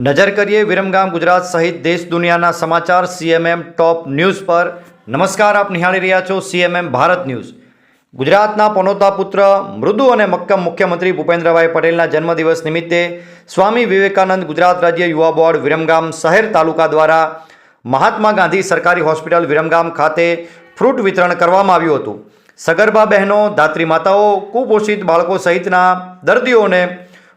નજર કરીએ વિરમગામ ગુજરાત સહિત દેશ દુનિયાના સમાચાર સીએમએમ ટોપ ન્યૂઝ પર. નમસ્કાર, આપ નિહાળી રહ્યા છો સીએમએમ ભારત ન્યૂઝ. ગુજરાતના પનોતા પુત્ર, મૃદુ અને મક્કમ મુખ્યમંત્રી ભૂપેન્દ્રભાઈ પટેલના જન્મદિવસ નિમિત્તે સ્વામી વિવેકાનંદ ગુજરાત રાજ્ય યુવા બોર્ડ વિરમગામ શહેર તાલુકા દ્વારા મહાત્મા ગાંધી સરકારી હોસ્પિટલ વિરમગામ ખાતે ફ્રૂટ વિતરણ કરવામાં આવ્યું હતું. સગર્ભા બહેનો ધાત્રી માતાઓ, કુપોષિત બાળકો સહિતના દર્દીઓને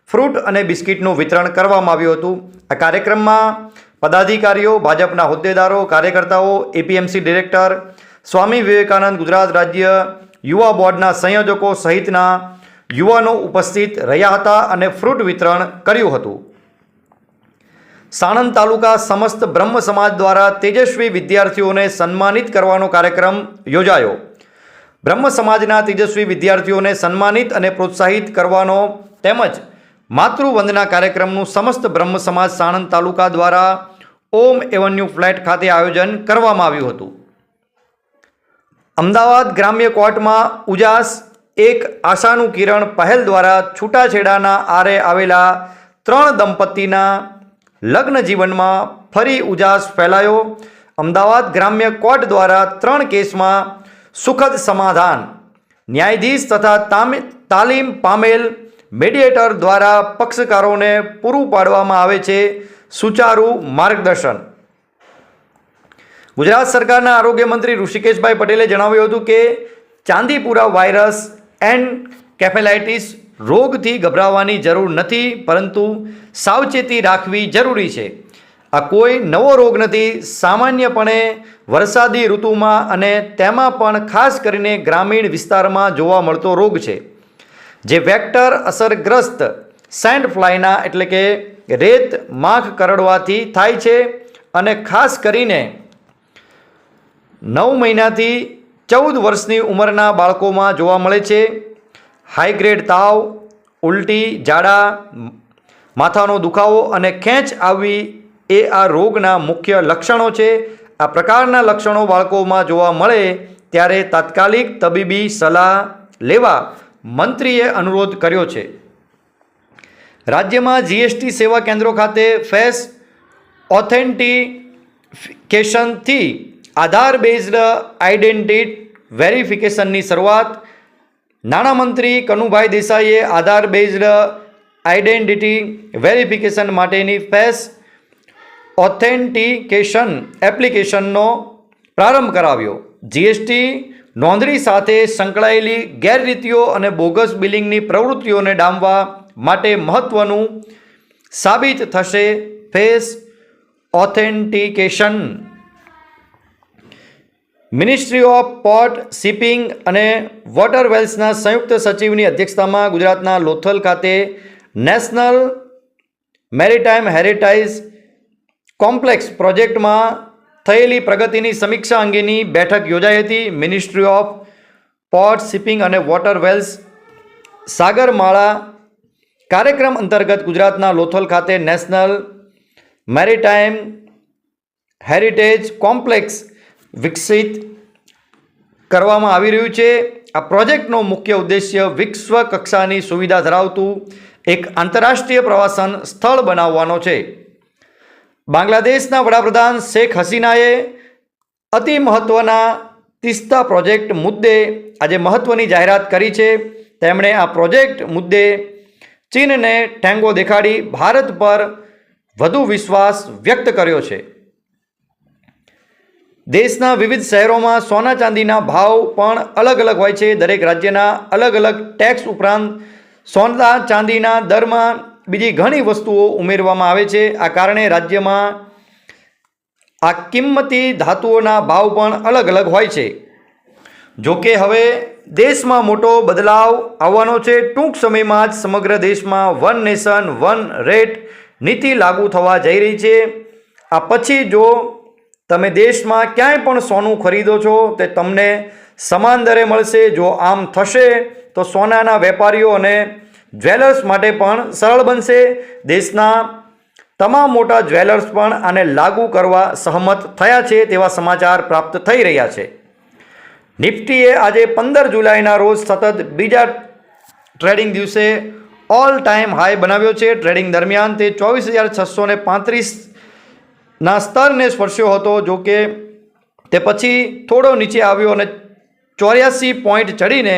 ફ્રૂટ અને બિસ્કિટનું વિતરણ કરવામાં આવ્યું હતું. આ કાર્યક્રમમાં પદાધિકારીઓ, ભાજપના હોદ્દેદારો, કાર્યકર્તાઓ, એપીએમસી ડિરેક્ટર, સ્વામી વિવેકાનંદ ગુજરાત રાજ્ય યુવા બોર્ડના સંયોજકો સહિતના યુવાનો ઉપસ્થિત રહ્યા હતા અને ફ્રૂટ વિતરણ કર્યું હતું. સાણંદ તાલુકા સમસ્ત બ્રહ્મ સમાજ દ્વારા તેજસ્વી વિદ્યાર્થીઓને સન્માનિત કરવાનો કાર્યક્રમ યોજાયો. બ્રહ્મ સમાજના તેજસ્વી વિદ્યાર્થીઓને સન્માનિત અને પ્રોત્સાહિત કરવાનો તેમજ માતૃવંદના કાર્યક્રમનું સમસ્ત બ્રહ્મ સમાજ સાણંદ તાલુકા દ્વારા ઓમ એવન્યુ ફ્લેટ ખાતે આયોજન કરવામાં આવ્યું હતું. અમદાવાદ ગ્રામ્ય કોર્ટમાં ઉજાસ એક આશાનું કિરણ પહેલ દ્વારા છૂટાછેડાના આરે આવેલા ત્રણ દંપતીના લગ્ન જીવનમાં ફરી ઉજાસ ફેલાયો. અમદાવાદ ગ્રામ્ય કોર્ટ દ્વારા ત્રણ કેસમાં સુખદ સમાધાન ન્યાયાધીશ તથા તાલીમ પામેલ મેડિએટર દ્વારા પક્ષકારોને પૂરું પાડવામાં આવે છે સુચારુ માર્ગદર્શન. ગુજરાત સરકારના આરોગ્ય મંત્રી ઋષિકેશભાઈ પટેલે જણાવ્યું હતું કે, ચાંદીપુરા વાયરસ એન્ડ કેફેલાઇટિસ રોગથી ગભરાવાની જરૂર નથી, પરંતુ સાવચેતી રાખવી જરૂરી છે. આ કોઈ નવો રોગ નથી. સામાન્યપણે વરસાદી ઋતુમાં અને તેમાં પણ ખાસ કરીને ગ્રામીણ વિસ્તારમાં જોવા મળતો રોગ છે. જે વેક્ટર અસરગ્રસ્ત સેન્ડ ફ્લાયના એટલે કે રેત માખ કરડવાથી થાય છે અને ખાસ કરીને નવ મહિનાથી ચૌદ વર્ષની ઉંમરના બાળકોમાં જોવા મળે છે. હાઈગ્રેડ તાવ, ઉલટી, ઝાડા, માથાનો દુખાવો અને ખેંચ આવવી એ આ રોગના મુખ્ય લક્ષણો છે. આ પ્રકારના લક્ષણો બાળકોમાં જોવા મળે ત્યારે તાત્કાલિક તબીબી સલાહ લેવા મંત્રીએ અનુરોધ કર્યો છે. રાજ્યમાં જીએસટી સેવા કેન્દ્રો ખાતે ફેસ ઓથેન્ટિકેશનથી આધાર બેઝડ આઇડેન્ટિટી વેરિફિકેશનની શરૂઆત નાણામંત્રી કનુભાઈ દેસાઈએ આધાર બેઝડ આઇડેન્ટિટી વેરિફિકેશન માટેની ફેસ ઓથેન્ટિકેશન એપ્લિકેશનનો પ્રારંભ કરાવ્યો. જીએસટી નોંધણી સાથે સંકળાયેલી ગેરરીતિઓ અને બોગસ બિલિંગની પ્રવૃત્તિઓને ડામવા માટે મહત્ત્વનું સાબિત થશે face authentication ministry of port shipping અને વોટર વેલ્સના સંયુક્ત સચિવની અધ્યક્ષતામાં ગુજરાતના લોથલ ખાતે નેશનલ મેરીટાઈમ હેરિટેજ કોમ્પ્લેક્સ પ્રોજેક્ટમાં થયેલી પ્રગતિની સમીક્ષા અંગેની બેઠક યોજાઈ હતી. મિનિસ્ટ્રી ઓફ પોર્ટ શિપિંગ અને વોટર વેલ્સ સાગરમાળા કાર્યક્રમ અંતર્ગત ગુજરાતના લોથલ ખાતે નેશનલ મેરીટાઈમ હેરિટેજ કોમ્પ્લેક્સ વિકસિત કરવામાં આવી રહ્યું છે. આ પ્રોજેક્ટનો મુખ્ય ઉદ્દેશ્ય વિશ્વ કક્ષાની સુવિધા ધરાવતું એક આંતરરાષ્ટ્રીય પ્રવાસન સ્થળ બનાવવાનો છે. બાંગ્લાદેશના વડાપ્રધાન શેખ હસીનાએ અતિ મહત્ત્વના તિસ્તા પ્રોજેક્ટ મુદ્દે આજે મહત્ત્વની જાહેરાત કરી છે. તેમણે આ પ્રોજેક્ટ મુદ્દે ચીનને ઠેંગો દેખાડી ભારત પર વધુ વિશ્વાસ વ્યક્ત કર્યો છે. દેશના વિવિધ શહેરોમાં સોના ચાંદીના ભાવ પણ અલગ અલગ હોય છે. દરેક રાજ્યના અલગ અલગ ટેક્સ ઉપરાંત સોના ચાંદીના દરમાં બીજી ઘણી વસ્તુઓ ઉમેરવામાં આવે છે. આ કારણે રાજ્યમાં આ કિંમતી ધાતુઓના ભાવ પણ અલગ અલગ હોય છે. જોકે હવે દેશમાં મોટો બદલાવ આવવાનો છે. ટૂંક સમયમાં જ સમગ્ર દેશમાં વન નેશન, વન રેટ નીતિ લાગુ થવા જઈ રહી છે. આ પછી જો તમે દેશમાં ક્યાંય પણ સોનું ખરીદો છો, તે તમને સમાન દરે મળશે. જો આમ થશે, તો સોનાના વેપારીઓ અને જ્વેલર્સ માટે પણ સરળ બનશે. દેશના તમામ મોટા જ્વેલર્સ પણ આને લાગુ કરવા સહમત થયા છે તેવા સમાચાર પ્રાપ્ત થઈ રહ્યા છે. નિફ્ટીએ આજે પંદર જુલાઈના રોજ સતત બીજા ટ્રેડિંગ દિવસે ઓલ ટાઈમ હાઈ બનાવ્યો છે. ટ્રેડિંગ દરમિયાન તે ચોવીસ હજાર છસો ને પાંત્રીસના સ્તરને સ્પર્શ્યો હતો, જો કે તે પછી થોડો નીચે આવ્યો અને ચોર્યાસી પોઈન્ટ ચડીને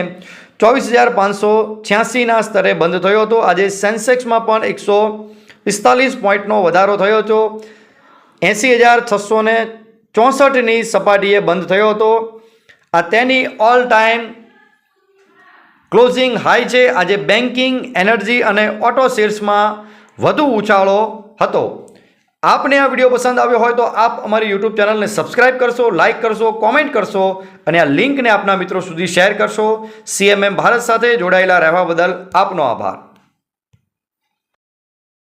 ચોવીસ હજાર પાંચસો છ્યાસીના સ્તરે બંધ થયો હતો. આજે સેન્સેક્સમાં પણ એકસો પિસ્તાલીસ પોઈન્ટનો વધારો થયો હતો. એંસી હજાર છસો ને ચોસઠની સપાટીએ બંધ થયો હતો. આ તેની ઓલ ટાઈમ ક્લોઝિંગ હાઈ છે. આજે બેન્કિંગ એનર્જી અને ઓટો શેર્સમાં વધુ ઉછાળો હતો. આપને આ વીડિયો પસંદ આવ્યો હોય તો આપ અમારી યુટ્યુબ ચેનલને સબસ્ક્રાઇબ કરશો લાઇક કરશો કોમેન્ટ કરશો અને આ લિંકને આપના મિત્રો સુધી શેર કરશો. સીએમએમ ભારત સાથે જોડાયેલા રહેવા બદલ આપનો આભાર.